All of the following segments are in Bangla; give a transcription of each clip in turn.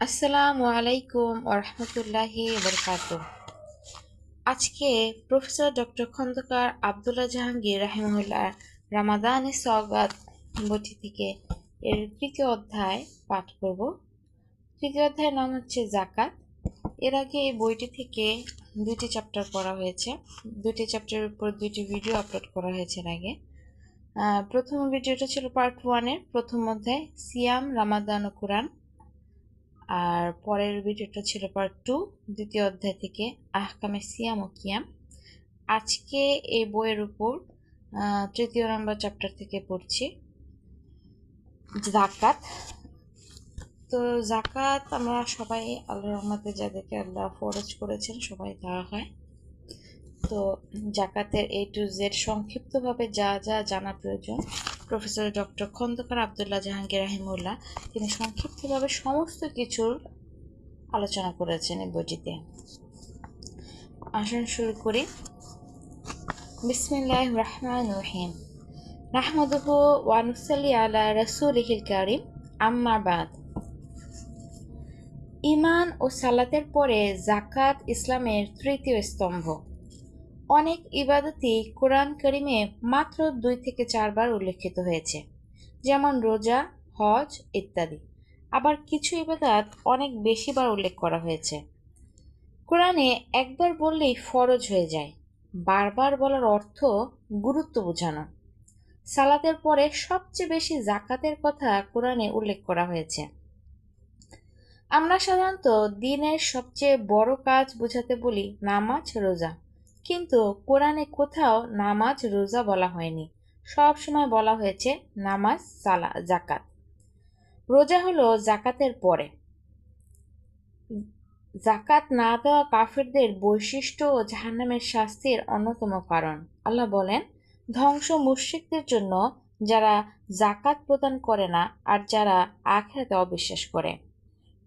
আসসালামু আলাইকুম ওরহমতুল্লাহি বরকাত আজকে প্রফেসর ডক্টর খন্দকার আবদুল্লাহ জাহাঙ্গীর রাহিমুল্লাহ রামাদানে সওগাত বইটি থেকে এর তৃতীয় অধ্যায় পাঠ করব। তৃতীয় অধ্যায়ের নাম হচ্ছে জাকাত এর আগে এই বইটি থেকে দুইটি চ্যাপ্টার পড়া হয়েছে। দুইটি চ্যাপ্টারের উপর দুইটি ভিডিও আপলোড করা হয়েছে এর আগে। প্রথম ভিডিওটা ছিল পার্ট ওয়ানের। প্রথম অধ্যায়, সিয়াম, রামাদান ও কোরআন। আর পরের ভিডিওটা ছিল পার্ট টু দ্বিতীয় অধ্যায় থেকে। আহকামে সিয়াম ও কিয়াম। আজকে এই বইয়ের উপর তৃতীয় নম্বর চ্যাপ্টার থেকে পড়ছি। জাকাত। তো জাকাত আমরা সবাই আল্লাহ রহমতে যাদেরকে আল্লাহ ফরজ করেছেন, সবাই দেওয়া হয়। তো জাকাতের এ টু জেড সংক্ষিপ্তভাবে যা যা জানা প্রয়োজন প্রফেসর ডক্টর খন্দকার আবদুল্লাহ জাহাঙ্গীর রাহিমুল্লাহ, তিনি সংক্ষিপ্তভাবে সমস্ত কিছুর আলোচনা করেছেন এই বইটিতে। আসুন শুরু করি। বিসমিল্লাহ রহমান রহিম। নাহমদুহু ওয়ানুসাল্লি আলা রসুলিহিল কারিম আম্মাবাদ ইমান ও সালাতের পরে জাকাত ইসলামের তৃতীয় স্তম্ভ। অনেক ইবাদতই কোরআন করিমে মাত্র দুই থেকে চারবার উল্লেখিত হয়েছে, যেমন রোজা, হজ ইত্যাদি। আবার কিছু ইবাদত অনেক বেশিবার উল্লেখ করা হয়েছে। কোরআনে একবার বললেই ফরজ হয়ে যায়, বারবার বলার অর্থ গুরুত্ব বোঝানো। সালাতের পরে সবচেয়ে বেশি জাকাতের কথা কোরআনে উল্লেখ করা হয়েছে। আমরা সাধারণত দিনের সবচেয়ে বড় কাজ বোঝাতে বলি নামাজ, রোজা। কিন্তু কোরআনে কোথাও নামাজ, রোজা বলা হয়নি। সব সময় বলা হয়েছে নামাজ, সালা জাকাত রোজা হলো জাকাতের পরে। জাকাত না দেওয়া কাফেরদের বৈশিষ্ট্য ও জাহান্নামের শাস্তির অন্যতম কারণ। আল্লাহ বলেন, ধ্বংস মুশ্রিকদের জন্য যারা জাকাত প্রদান করে না আর যারা আখেরাতে অবিশ্বাস করে।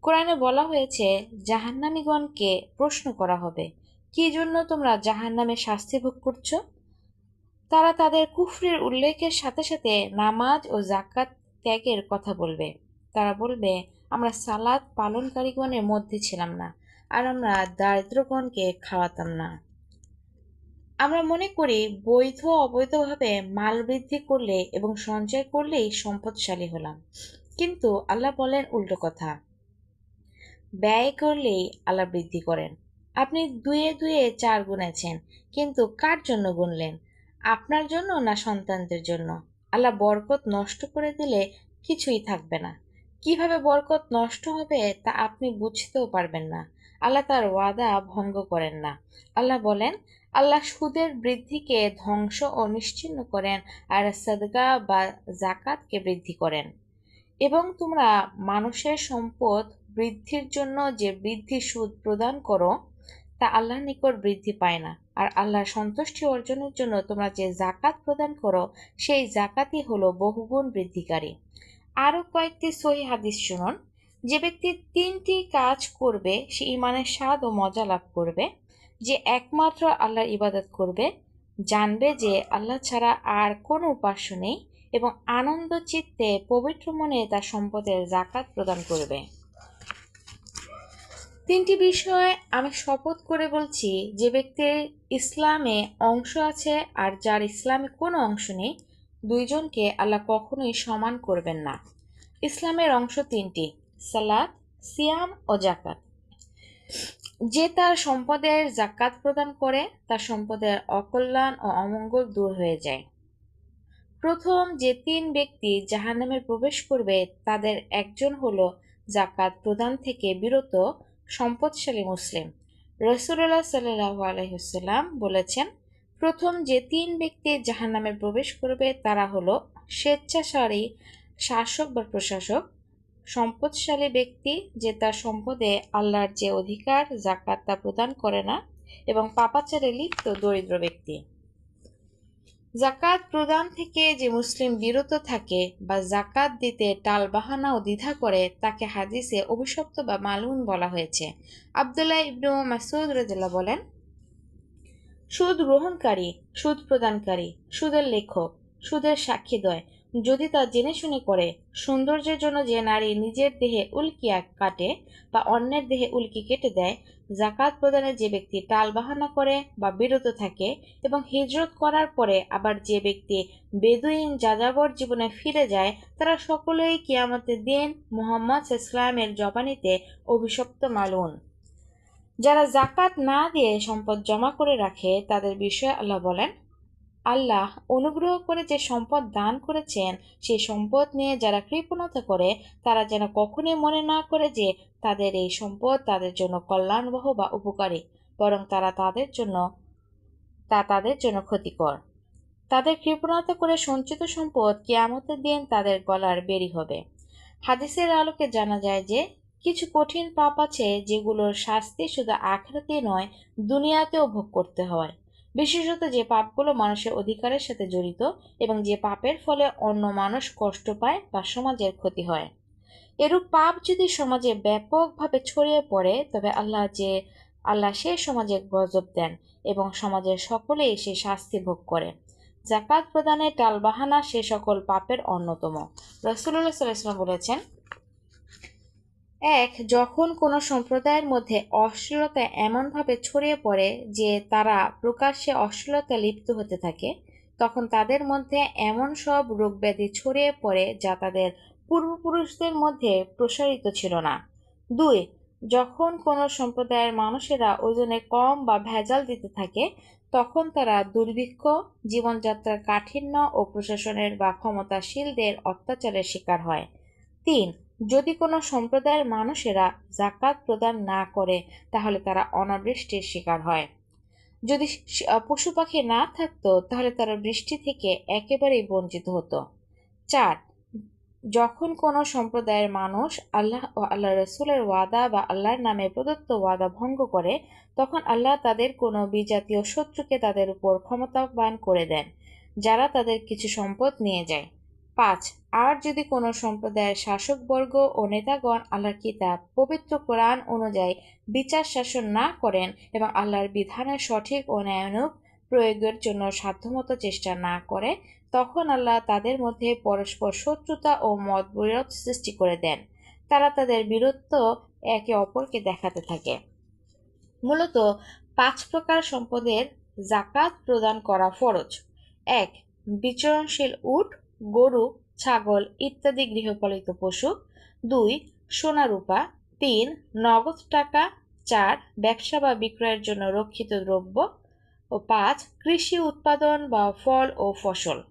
কোরআনে বলা হয়েছে, জাহান্নামীগণকে প্রশ্ন করা হবে কি জন্য তোমরা জাহান্নামে শাস্তি ভোগ করছ? তারা তাদের কুফরের উল্লেখের সাথে সাথে নামাজ ও জাকাত ত্যাগের কথা বলবে। তারা বলবে, আমরা সালাদ পালনকারীগণের মধ্যে ছিলাম না, আর আমরা দারিদ্রগণকে খাওয়াতাম না। আমরা মনে করি, বৈধ অবৈধভাবে মাল বৃদ্ধি করলে এবং সঞ্চয় করলেই সম্পদশালী হলাম। কিন্তু আল্লাহ বলেন উল্টো কথা। ব্যয় করলেই আল্লাহ বৃদ্ধি করেন। আপনি দুয়ে দুয়ে চার গুনেছেন, কিন্তু কার জন্য গুনলেন? আপনার জন্য না সন্তানদের জন্য? আল্লাহ বরকত নষ্ট করে দিলে কিছুই থাকবে না। কীভাবে বরকত নষ্ট হবে তা আপনি বুঝতেও পারবেন না। আল্লাহ তার ওয়াদা ভঙ্গ করেন না। আল্লাহ বলেন, আল্লাহ সুদের বৃদ্ধিকে ধ্বংস ও নিশ্চিহ্ন করেন আর সদগা বা জাকাতকে বৃদ্ধি করেন। এবং তোমরা মানুষের সম্পদ বৃদ্ধির জন্য যে বৃদ্ধি সুদ প্রদান করো তা আল্লাহর নিকট বৃদ্ধি পায় না। আর আল্লাহর সন্তুষ্টি অর্জনের জন্য তোমরা যে জাকাত প্রদান করো, সেই জাকাতই হলো বহুগুণ বৃদ্ধিকারী। আরও কয়েকটি সহি হাদিস শুনুন। যে ব্যক্তি তিনটি কাজ করবে, সে ইমানের স্বাদ ও মজা লাভ করবে। যে একমাত্র আল্লাহর ইবাদত করবে, জানবে যে আল্লাহ ছাড়া আর কোনো উপাস্য নেই এবং আনন্দ, চিত্তে, পবিত্র মনে তার সম্পদের জাকাত প্রদান করবে। তিনটি বিষয় আমি শপথ করে বলছি, যে ব্যক্তির ইসলামে অংশ আছে আর যার ইসলামে কোনো অংশ নেই, দুইজনকে আল্লাহ কখনোই সমান করবেন না। ইসলামের অংশ তিনটি সালাদ সিয়াম ও জাকাত যে তার সম্পদের জাকাত প্রদান করে, তার সম্পদের অকল্যাণ ও অমঙ্গল দূর হয়ে যায়। প্রথম যে তিন ব্যক্তি জাহান্নামে প্রবেশ করবে, তাদের একজন হলো জাকাত প্রদান থেকে বিরত সম্পদশালী মুসলিম। রসুল্লাহ সাল্লাহ আলহিসাল্লাম বলেছেন, প্রথম যে তিন ব্যক্তি জাহান্নামে প্রবেশ করবে, তারা হলো স্বেচ্ছাচারী শাসক বা প্রশাসক। সম্পদশালী ব্যক্তি যে তার সম্পদে আল্লাহর যে অধিকার জাকাত তা প্রদান করে না এবং পাপাচারে লিপ্ত দরিদ্র ব্যক্তি। জাকাত প্রদান থেকে যে মুসলিম বিরত থাকে বা জাকাত দিতে টালবাহানা ও দ্বিধা করে, তাকে হাদিসে অভিশপ্ত বা মালুন বলা হয়েছে। আবদুল্লাহ ইবনু মাসুদ রাজিল্লাহ বলেন, সুদ গ্রহণকারী, সুদ প্রদানকারী, সুদের লেখক, সুদের সাক্ষীদ্বয়, যদি তা জেনে শুনে করে, সৌন্দর্যের জন্য যে নারী নিজের দেহে উল্কি কাটে বা অন্যের দেহে উল্কি কেটে দেয় জাকাত প্রদানে যে ব্যক্তি টাল বাহানা করে বা বিরত থাকে এবং হিজরত করার পরে আবার যে ব্যক্তি বেদুইন যাযাবর জীবনে ফিরে যায়, তারা সকলেই কিয়ামতের দিন মোহাম্মদ ইসলামের জবানিতে অভিশপ্ত মালুন যারা জাকাত না দিয়ে সম্পদ জমা করে রাখে, তাদের বিষয়ে আল্লাহ বলেন আল্লাহ অনুগ্রহ করে যে সম্পদ দান করেছেন, সেই সম্পদ নিয়ে যারা কৃপণতা করে, তারা যেন কখনোই মনে না করে যে তাদের এই সম্পদ তাদের জন্য কল্যাণবহ বা উপকারী, বরং তারা তাদের জন্য, তা তাদের জন্য ক্ষতিকর। তাদের কৃপণতা করে সঞ্চিত সম্পদ কেয়ামতের দিন তাদের গলার বেরি হবে। হাদিসের আলোকে জানা যায় যে, কিছু কঠিন পাপ আছে যেগুলোর শাস্তি শুধু আখড়াতেই নয়, দুনিয়াতেও ভোগ করতে হয়। বিশেষত যে পাপগুলো মানুষের অধিকারের সাথে জড়িত এবং যে পাপের ফলে অন্য মানুষ কষ্ট পায় বা সমাজের ক্ষতি হয়। এরূপ পাপ যদি সমাজে ব্যাপকভাবে ছড়িয়ে পড়ে, তবে আল্লাহ যে, আল্লাহ সে সমাজে গজব দেন এবং সমাজের সকলেই সে শাস্তি ভোগ করে। জাকাত প্রদানে টালবাহানা সে সকল পাপের অন্যতম। রসুল্লাহ সাল্লাম বলেছেন এক, যখন কোনো সম্প্রদায়ের মধ্যে অশ্লীলতা এমনভাবে ছড়িয়ে পড়ে যে তারা প্রকাশ্যে অশ্লীলতা লিপ্ত হতে থাকে, তখন তাদের মধ্যে এমন সব রোগব্যাধি ছড়িয়ে পড়ে যা তাদের পূর্বপুরুষদের মধ্যে প্রসারিত ছিল না। দুই, যখন কোনো সম্প্রদায়ের মানুষেরা ওজনে কম বা ভেজাল দিতে থাকে, তখন তারা দুর্ভিক্ষ, জীবনযাত্রার কাঠিন্য ও প্রশাসনের বা ক্ষমতাশীলদের অত্যাচারের শিকার হয়। তিন যদি কোনো সম্প্রদায়ের মানুষেরা জাকাত প্রদান না করে, তাহলে তারা অনাবৃষ্টির শিকার হয়। যদি পশু পাখি না থাকতো, তাহলে তারা বৃষ্টি থেকে একেবারেই বঞ্চিত হতো। চার, যখন কোনো সম্প্রদায়ের মানুষ আল্লাহ ও আল্লাহ রসুলের ওয়াদা বা আল্লাহর নামে প্রদত্ত ওয়াদা ভঙ্গ করে, তখন আল্লাহ তাদের কোনো বিজাতীয় শত্রুকে তাদের উপর ক্ষমতাবান করে দেন, যারা তাদের কিছু সম্পদ নিয়ে যায়। পাঁচ, আর যদি কোনো সম্প্রদায়ের শাসকবর্গ ও নেতাগণ আল্লাহর কিতাব, পবিত্র কোরআন অনুযায়ী বিচার শাসন না করেন এবং আল্লাহর বিধানের সঠিক ও ন্যায়ানুক প্রয়োগের জন্য সাধ্যমতো চেষ্টা না করে, তখন আল্লাহ তাদের মধ্যে পরস্পর শত্রুতা ও মতবিরোধ সৃষ্টি করে দেন। তারা তাদের বীরত্ব একে অপরকে দেখাতে থাকে। মূলত পাঁচ প্রকার সম্পদের জাকাত প্রদান করা ফরজ। এক, বিচরণশীল উট গরু, ছাগল ইত্যাদি গৃহপালিত পশু। দুই, সোনা রূপা। তিন, নগদ টাকা। চার, ব্যবসা বা বিক্রয়ের জন্য রক্ষিত দ্রব্য। ও পাঁচ, কৃষি উৎপাদন বা ফল ও ফসল।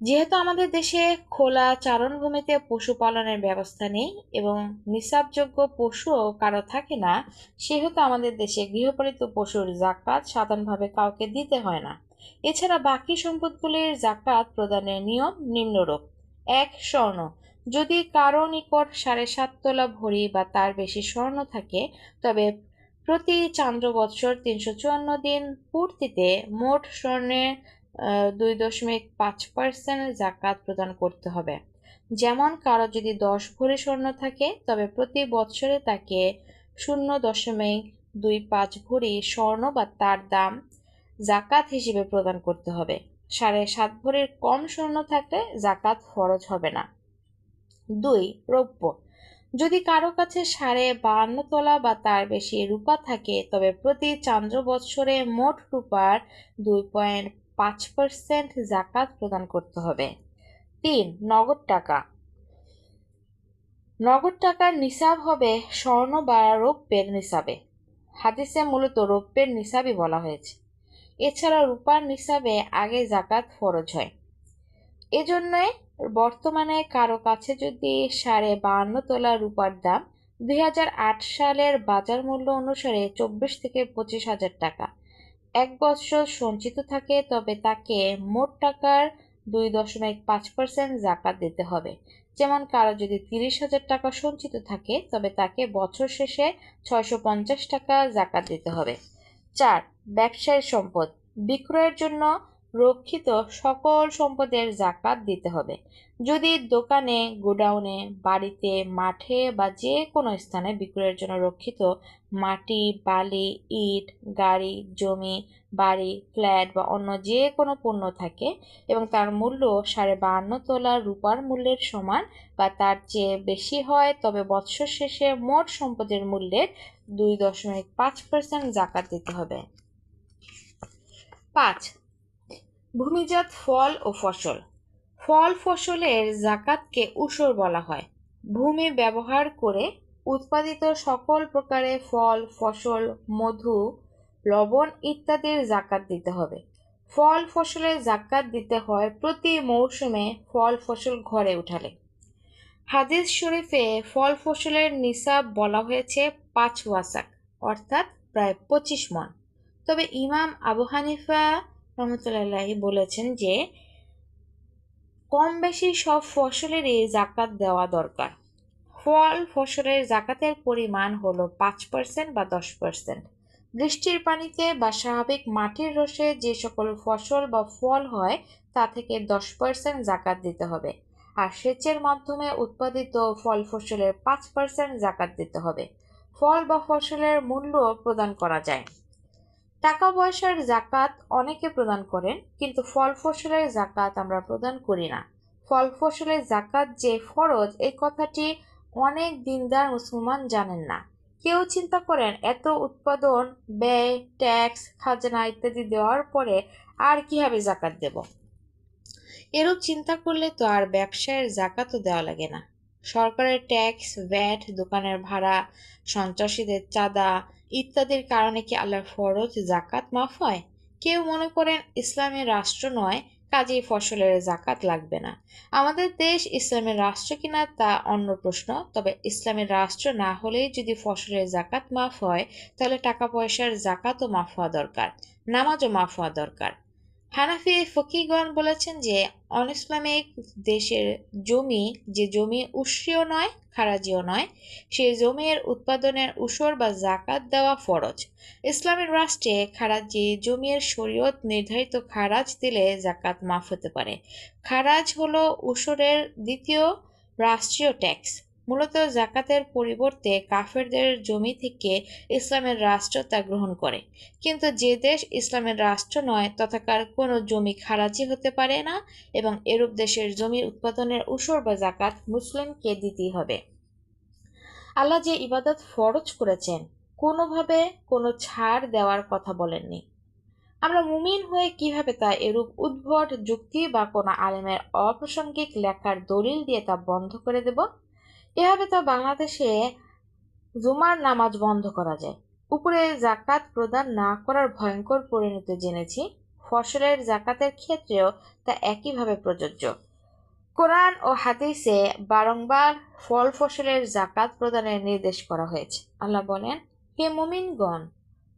যেহেতু আমাদের দেশে খোলা চারণভূমিতে পশুপালনের ব্যবস্থা নেই এবং নিসাবযোগ্য পশুও কারও থাকে না, সেহেতু আমাদের দেশে গৃহপালিত পশুর জাকাত সাধারণভাবে কাউকে দিতে হয় না। এছাড়া বাকি সম্পদগুলির জাকাত প্রদানের নিয়ম নিম্নরূপ। এক, স্বর্ণ। যদি কারও নিকট সাড়ে সাত তোলা ভরি বা তার বেশি স্বর্ণ থাকে, তবে প্রতি চান্দ্র বৎসর তিনশো চুয়ান্ন দিন পূর্তিতে মোট স্বর্ণের দুই দশমিক পাঁচ পার্সেন্ট জাকাত প্রদান করতে হবে। যেমন কারও যদি দশ ভরি স্বর্ণ থাকে, তবে প্রতি বৎসরে তাকে শূন্য দশমিক দুই পাঁচ ভরি স্বর্ণ বা তার দাম জাকাত হিসেবে প্রদান করতে হবে। সাড়ে সাত ভরির কম স্বর্ণ থাকলে জাকাত ফরজ হবে না। দুই, রৌপ্য। যদি কারও কাছে সাড়ে বাহান্ন তোলা বা তার বেশি রূপা থাকে, তবে প্রতি চান্দ্র বৎসরে মোট রূপার দুই পয়েন্ট পাঁচ পার্সেন্ট জাকাত প্রদান করতে হবে। তিন, নগদ টাকা। নগদ টাকার নিসাব হবে স্বর্ণ বা রৌপ্যের নিসাবে। হাদিসে মূলত রৌপ্যের নিসাবই বলা হয়েছে। এছাড়া রূপার নিসাবে আগে জাকাত ফরজ হয়। এজন্যই বর্তমানে কারও কাছে যদি সাড়ে বাহান্ন তোলা রূপার দাম দুই হাজার আট সালের বাজার মূল্য অনুসারে চব্বিশ থেকে পঁচিশ হাজার টাকা। এক বছর সঞ্চিত থাকে, তবে তাকে মোট টাকার দুই দশমিক পাঁচ পার্সেন্ট জাকাত দিতে হবে। যেমন কারও যদি তিরিশ হাজার টাকা সঞ্চিত থাকে, তবে তাকে বছর শেষে ছয়শো পঞ্চাশ টাকা জাকাত দিতে হবে। চার ব্যবসায়ের সম্পদ। বিক্রয়ের জন্য রক্ষিত সকল সম্পদের জাকাত দিতে হবে। যদি দোকানে, গোডাউনে, বাড়িতে, মাঠে বা যে কোনো স্থানে বিক্রয়ের জন্য রক্ষিত মাটি, বালি, ইট, গাড়ি, জমি, বাড়ি, ফ্ল্যাট বা অন্য যে কোনো পণ্য থাকে এবং তার মূল্য সাড়ে বাহান্ন তোলা রূপার মূল্যের সমান বা তার চেয়ে বেশি হয়, তবে বৎসর শেষে মোট সম্পদের মূল্যের দুই দশমিক পাঁচ পার্সেন্ট জাকাত দিতে হবে। পাঁচ, ভূমিজাত ফল ও ফসল। ফল ফসলের জাকাতকে উসর বলা হয়। ভূমি ব্যবহার করে উৎপাদিত সকল প্রকারের ফল, ফসল, মধু, লবণ ইত্যাদির জাকাত দিতে হবে। ফল ফসলের জাকাত দিতে হয় প্রতি মৌসুমে ফল ফসল ঘরে উঠালে। হাদিস শরীফে ফল ফসলের নিসাব বলা হয়েছে পাঁচ ওয়াসাক, অর্থাৎ প্রায় পঁচিশ মন তবে ইমাম আবু হানিফা রহমতুল্লাহ বলেছেন যে কম বেশি সব ফসলেরই জাকাত দেওয়া দরকার। ফল ফসলের জাকাতের পরিমাণ হলো পাঁচ পার্সেন্ট বা দশ পার্সেন্ট। বৃষ্টির পানিতে বা স্বাভাবিক মাটির রসে যে সকল ফসল বা ফল হয়, তা থেকে দশ পার্সেন্ট জাকাত দিতে হবে। আর সেচের মাধ্যমে উৎপাদিত ফল ফসলের পাঁচ পার্সেন্ট জাকাত দিতে হবে। ফল বা ফসলের মূল্য প্রদান করা যায়। টাকা পয়সার জাকাত অনেকে প্রদান করেন, কিন্তু ফল ফসলের জাকাত আমরা প্রদান করি না। ফল ফসলের জাকাত যে ফরজ এই কথাটি অনেক দিনদার মুসলমান জানেন না। কেউ চিন্তা করেন, এত উৎপাদন, ব্যয়, ট্যাক্স, খাজনা ইত্যাদি দেওয়ার পরে আর কীভাবে জাকাত দেব? এরূপ চিন্তা করলে তো আর ব্যবসায়ের জাকাতও দেওয়া লাগে না। সরকারের ট্যাক্স, ভ্যাট, দোকানের ভাড়া, সন্ত্রাসীদের চাঁদা ইত্যাদির কারণে কি আল্লাহর ফরজ জাকাত মাফ হয়? কেউ মনে করেন ইসলামের রাষ্ট্র নয়, কাজেই ফসলের জাকাত লাগবে না। আমাদের দেশ ইসলামের রাষ্ট্র কিনা তা অন্য প্রশ্ন, তবে ইসলামের রাষ্ট্র না হলেই যদি ফসলের জাকাত মাফ হয়, তাহলে টাকা পয়সার জাকাতও মাফ হওয়া দরকার, নামাজও মাফ হওয়া দরকার। হানাফি ফকিগণ বলেছেন যে অনইসলামিক দেশের জমি যে জমি উৎসীয় নয়, খারাজিও নয় সেই জমির উৎপাদনের উসর বা জাকাত দেওয়া ফরজ। ইসলামের রাষ্ট্রে খারাজি জমির শরীয়ত নির্ধারিত খারাজ দিলে জাকাত মাফ হতে পারে। খারাজ হলো উসরের দ্বিতীয় রাষ্ট্রীয় ট্যাক্স মূলত জাকাতের পরিবর্তে কাফেরদের জমি থেকে ইসলামের রাষ্ট্র তা গ্রহণ করে। কিন্তু যে দেশ ইসলামের রাষ্ট্র নয়, তথাকার কোনো জমি খারাজি হতে পারে না এবং এরূপ দেশের জমি উৎপাদনের উসর বা জাকাত মুসলিমকে দিতেই হবে। আল্লাহ যে ইবাদত ফরজ করেছেন, কোনোভাবে কোনো ছাড় দেওয়ার কথা বলেননি। আমরা মুমিন হয়ে কীভাবে তা এরূপ উদ্ভট যুক্তি বা কোনো আলেমের অপ্রাসঙ্গিক লেখার দলিল দিয়ে তা বন্ধ করে দেব? এভাবে তো বাংলাদেশে জুমার নামাজ বন্ধ করা যায়। উপরে জাকাত প্রদান না করার ভয়ঙ্কর পরিণতি জেনেছি। ফসলের জাকাতের ক্ষেত্রেও তা একইভাবে প্রযোজ্য। কোরআন ও হাদিসে বারংবার ফল ফসলের জাকাত প্রদানের নির্দেশ করা হয়েছে। আল্লাহ বলেন, হে মুমিনগণ,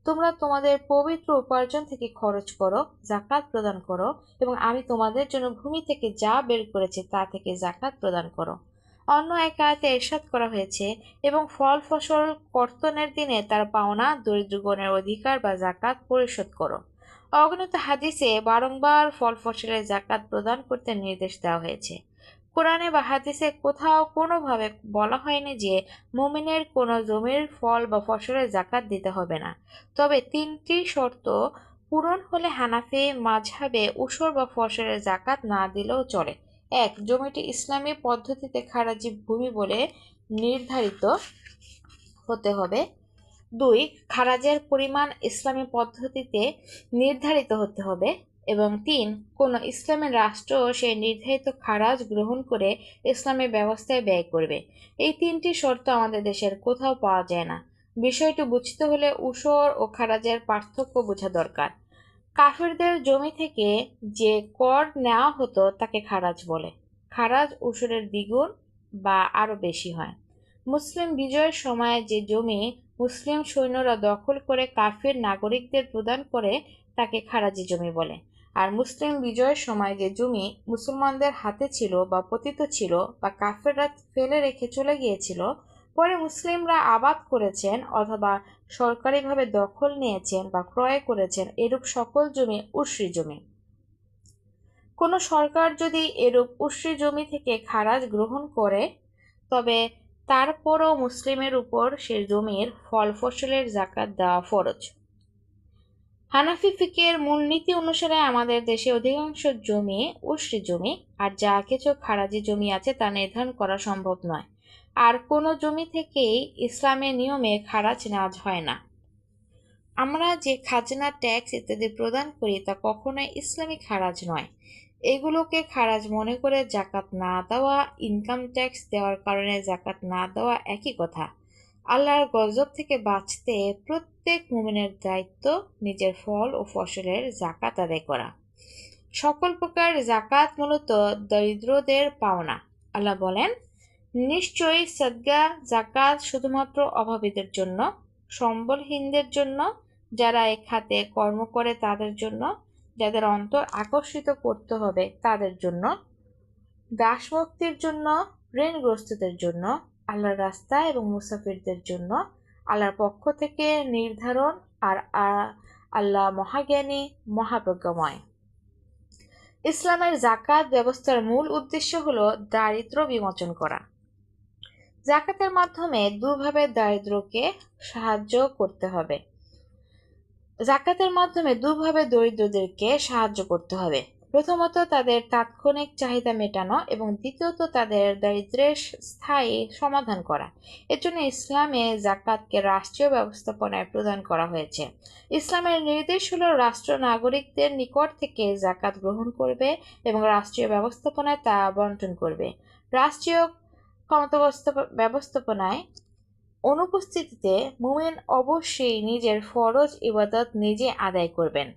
তোমরা তোমাদের পবিত্র উপার্জন থেকে খরচ করো, জাকাত প্রদান করো এবং আমি তোমাদের জন্য ভূমি থেকে যা বের করেছি তা থেকে জাকাত প্রদান করো। অন্য এক আয়তে এরশাদ করা হয়েছে এবং ফল ফসল কর্তনের দিনে তার পাওনা দরিদ্রগণের অধিকার বা জাকাত পরিশোধ করো। অগণিত হাদিসে বারংবার ফল ফসলের জাকাত প্রদান করতে নির্দেশ দেওয়া হয়েছে। কোরআনে বা হাদিসে কোথাও কোনোভাবে বলা হয়নি যে মুমিনের কোনো জমির ফল বা ফসলের জাকাত দিতে হবে না। তবে তিনটি শর্ত পূরণ হলে হানাফি মাঝহাবে উসর বা ফসলের জাকাত না দিলেও চলে। এক, জমিটি ইসলামী পদ্ধতিতে খারাজি ভূমি বলে নির্ধারিত হতে হবে। দুই, খারাজের পরিমাণ ইসলামী পদ্ধতিতে নির্ধারিত হতে হবে। এবং তিন, কোনো ইসলামের রাষ্ট্র সেই নির্ধারিত খারাজ গ্রহণ করে ইসলামের ব্যবস্থায় ব্যয় করবে। এই তিনটি শর্ত আমাদের দেশের কোথাও পাওয়া যায় না। বিষয়টি বুঝতে হলে উসর ও খারাজের পার্থক্য বোঝা দরকার। কাফেরদের জমি থেকে যে কর নেওয়া হতো তাকে খারাজ বলে। খারাজ উসুরের দ্বিগুণ বা আরও বেশি হয়। মুসলিম বিজয়ের সময় যে জমি মুসলিম সৈন্যরা দখল করে কাফের নাগরিকদের প্রদান করে তাকে খারাজি জমি বলে। আর মুসলিম বিজয়ের সময় যে জমি মুসলমানদের হাতে ছিল বা পতিত ছিল বা কাফেররা ফেলে রেখে চলে গিয়েছিল পরে মুসলিমরা আবাদ করেছেন অথবা সরকারিভাবে দখল নিয়েছেন বা ক্রয় করেছেন এরূপ সকল জমি উর্সি জমি। কোনো সরকার যদি এরূপ উশ্রী জমি থেকে খারাজ গ্রহণ করে, তবে তারপরও মুসলিমের উপর সে জমির ফল ফসলের জাকাত দেওয়া ফরজ। হানাফি ফিকের মূলনীতি অনুসারে আমাদের দেশে অধিকাংশ জমি উশ্রী জমি, আর যা কিছু খারাজি জমি আছে তা নির্ধারণ করা সম্ভব নয়। আর কোনো জমি থেকেই ইসলামের নিয়মে খারাজ নেওয়া হয় না। আমরা যে খাজনা, ট্যাক্স ইত্যাদি প্রদান করি তা কখনোই ইসলামিক খারাজ নয়। এগুলোকে খারাজ মনে করে জাকাত না দেওয়া ইনকাম ট্যাক্স দেওয়ার কারণে জাকাত না দেওয়া একই কথা। আল্লাহর গজব থেকে বাঁচতে প্রত্যেক মুমিনের দায়িত্ব নিজের ফল ও ফসলের জাকাত আদায় করা। সকল প্রকার জাকাত মূলত দরিদ্রদের পাওনা। আল্লাহ বলেন নিশ্চয়ই সদ্গা জাকাত শুধুমাত্র অভাবীদের জন্য, সম্বলহীনদের জন্য, যারা এ খাতে কর্ম করে তাদের জন্য, যাদের অন্তর আকর্ষিত করতে হবে তাদের জন্য, দাসমুক্তির জন্য, ঋণগ্রস্তদের জন্য, আল্লাহর রাস্তা এবং মুসাফিরদের জন্য, আল্লাহর পক্ষ থেকে নির্ধারণ আর আল্লাহ মহাজ্ঞানী, মহাপ্রজ্ঞময়। ইসলামের জাকাত ব্যবস্থার মূল উদ্দেশ্য হল দারিদ্র বিমোচন করা। জাকাতের মাধ্যমে দুভাবে দারিদ্রকে সাহায্য করতে হবে। জাকাতের মাধ্যমে দুভাবে দরিদ্রদেরকে সাহায্য করতে হবে। প্রথমত তাদের তাৎক্ষণিক চাহিদা মেটানো এবং দ্বিতীয়ত তাদের দারিদ্রের স্থায়ী সমাধান করা। এর জন্য ইসলামে জাকাতকে রাষ্ট্রীয় ব্যবস্থাপনায় প্রদান করা হয়েছে। ইসলামের নির্দেশ হল রাষ্ট্র নাগরিকদের নিকট থেকে জাকাত গ্রহণ করবে এবং রাষ্ট্রীয় ব্যবস্থাপনায় তা বন্টন করবে। রাষ্ট্রীয় ক্ষমতা ব্যবস্থাপনায় অনুপস্থিতিতে মুমিন অবশ্যই নিজের ফরজ ইবাদত নিজে আদায় করবেন।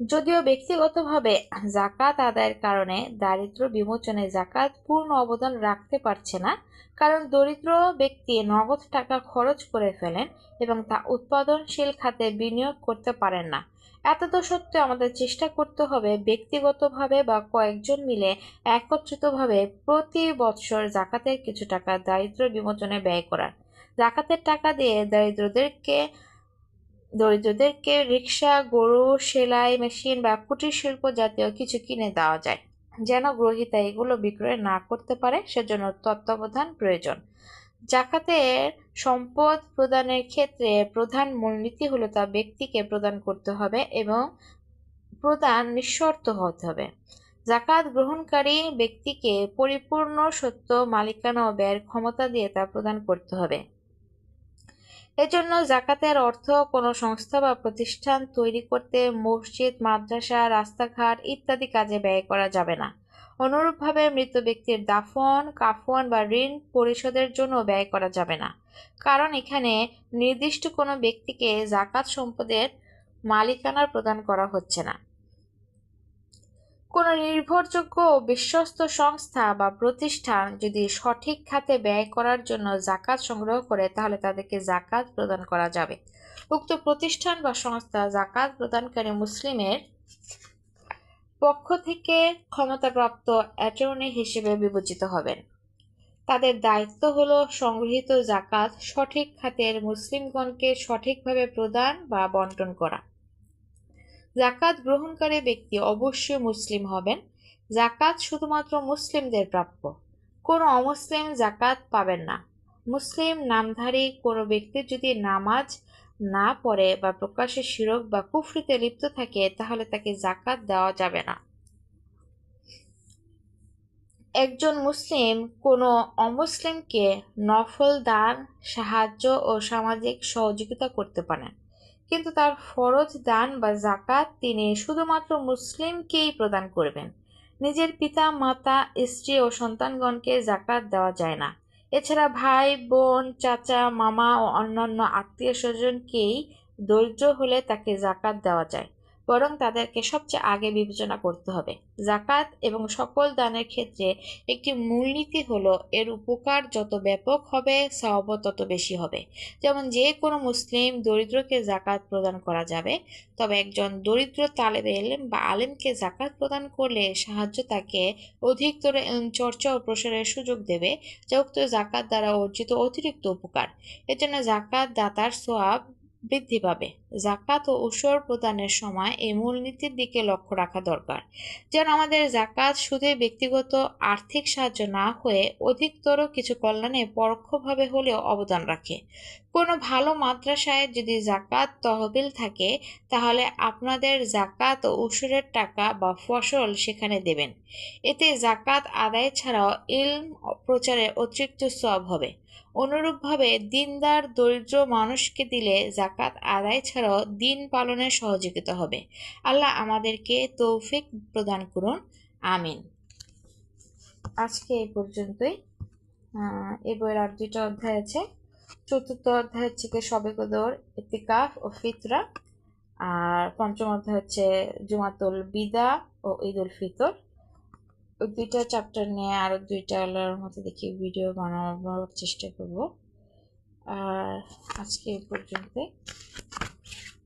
যদিও ব্যক্তিগতভাবে জাকাত আদায়ের কারণে দারিদ্র বিমোচনে জাকাত পূর্ণ অবদান রাখতে পারছে না, কারণ দরিদ্র ব্যক্তি নগদ টাকা খরচ করে ফেলেন এবং তা উৎপাদনশীল খাতে বিনিয়োগ করতে পারেন না। এতদ সত্ত্বেও আমাদের চেষ্টা করতে হবে ব্যক্তিগতভাবে বা কয়েকজন মিলে একত্রিতভাবে প্রতি বৎসর জাকাতের কিছু টাকা দারিদ্র বিমোচনে ব্যয় করার। জাকাতের টাকা দিয়ে দারিদ্রদেরকে দরিদ্রদেরকে রিক্সা, গরু, সেলাই মেশিন বা কুটির শিল্প জাতীয় কিছু কিনে দেওয়া যায়। যেন গ্রহিতা এগুলো বিক্রয় না করতে পারে, সেজন্য তত্ত্বাবধান প্রয়োজন। জাকাতের সম্পদ প্রদানের ক্ষেত্রে প্রধান মূলনীতি হলো তা ব্যক্তিকে প্রদান করতে হবে এবং প্রদান নিঃশর্ত হতে হবে। জাকাত গ্রহণকারী ব্যক্তিকে পরিপূর্ণ সত্য মালিকানা ও ব্যয়ের ক্ষমতা দিয়ে তা প্রদান করতে হবে। এজন্য জাকাতের অর্থ কোনো সংস্থা বা প্রতিষ্ঠান তৈরি করতে মসজিদ, মাদ্রাসা, রাস্তাঘাট ইত্যাদি কাজে ব্যয় করা যাবে না। অনুরূপভাবে মৃত ব্যক্তির দাফন, কাফন বা ঋণ পরিশোধের জন্য ব্যয় করা যাবে না। কারণ এখানে নির্দিষ্ট কোনো ব্যক্তিকে জাকাত সম্পদের মালিকানার প্রদান করা হচ্ছে না। কোনো নির্ভরযোগ্য ও বিশ্বস্ত সংস্থা বা প্রতিষ্ঠান যদি সঠিক খাতে ব্যয় করার জন্য জাকাত সংগ্রহ করে, তাহলে তাদেরকে জাকাত প্রদান করা যাবে। উক্ত প্রতিষ্ঠান বা সংস্থা জাকাত প্রদানকারী মুসলিমের পক্ষ থেকে ক্ষমতাপ্রাপ্ত অ্যাটর্নি হিসেবে বিবেচিত হবেন। তাদের দায়িত্ব হল সংগৃহীত জাকাত সঠিক খাতের মুসলিমগণকে সঠিকভাবে প্রদান বা বন্টন করা। জাকাত গ্রহণকারী ব্যক্তি অবশ্যই মুসলিম হবেন। জাকাত শুধুমাত্র মুসলিমদের প্রাপ্য। কোনো অমুসলিম জাকাত পাবেন না। মুসলিম নামধারী কোনো ব্যক্তির যদি নামাজ না পড়ে বা প্রকাশ্যে শিরক বা কুফরিতে লিপ্ত থাকে, তাহলে তাকে জাকাত দেওয়া যাবে না। একজন মুসলিম কোনো অমুসলিমকে নফল দান, সাহায্য ও সামাজিক সহযোগিতা করতে পারেন। কিন্তু তার ফরজ দান বা জাকাত তিনি শুধুমাত্র মুসলিমকেই প্রদান করবেন। নিজের পিতা, মাতা, স্ত্রী ও সন্তানগণকে জাকাত দেওয়া যায় না। এছাড়া ভাই, বোন, চাচা, মামা ও অন্যান্য আত্মীয় স্বজনকেই দরিদ্র হলে তাকে জাকাত দেওয়া যায়। বরং তাদেরকে সবচেয়ে আগে বিবেচনা করতে হবে। জাকাত এবং সকল দানের ক্ষেত্রে একটি মূলনীতি হলো, এর উপকার যত ব্যাপক হবে সওয়াব তত বেশি হবে। যেমন যে কোনো মুসলিম দরিদ্রকে জাকাত প্রদান করা যাবে, তবে একজন দরিদ্র তালেব এলেম বা আলেমকে জাকাত প্রদান করলে সাহায্য তাকে অধিকতর চর্চা ও প্রসারের সুযোগ দেবে, যা উক্ত জাকাত দ্বারা অর্জিত অতিরিক্ত উপকার। এজন্য জাকাত দাতার সোয়াব বৃদ্ধি পাবে। জাকাত ও উসর প্রদানের সময় এই মূলনীতির দিকে লক্ষ্য রাখা দরকার। যেন আমাদের জাকাত শুধুই ব্যক্তিগত আর্থিক সাহায্য না হয়ে অধিকতর কিছু কল্যাণে পরোক্ষভাবে হলেও অবদান রাখে। কোনো ভালো মাদ্রাসায় যদি জাকাত তহবিল থাকে, তাহলে আপনাদের জাকাত ও উসুরের টাকা বা ফসল সেখানে দেবেন। এতে জাকাত আদায় ছাড়াও ইলম প্রচারে অতিরিক্ত সব হবে। অনুরূপভাবে দিনদার দরিদ্র মানুষকে দিলে জাকাত আদায় ছাড়াও দিন পালনে সহযোগিতা হবে। আল্লাহ আমাদেরকে তৌফিক প্রদান করুন। আমিন। আজকে এই পর্যন্তই। এ বইয়ের আর দুইটা অধ্যায় আছে। চতুর্থ অধ্যায় হচ্ছে কি সবে কদর, ইতিকাফ ও ফিতরা। আর পঞ্চম অধ্যায় হচ্ছে জুমাতুল বিদা ও ঈদ উল ফিতর। ওই দুইটা চ্যাপ্টার নিয়ে আরও দুইটা আলোর মতো দেখি ভিডিও বানাবার চেষ্টা করব। আর আজকে এই পর্যন্তই।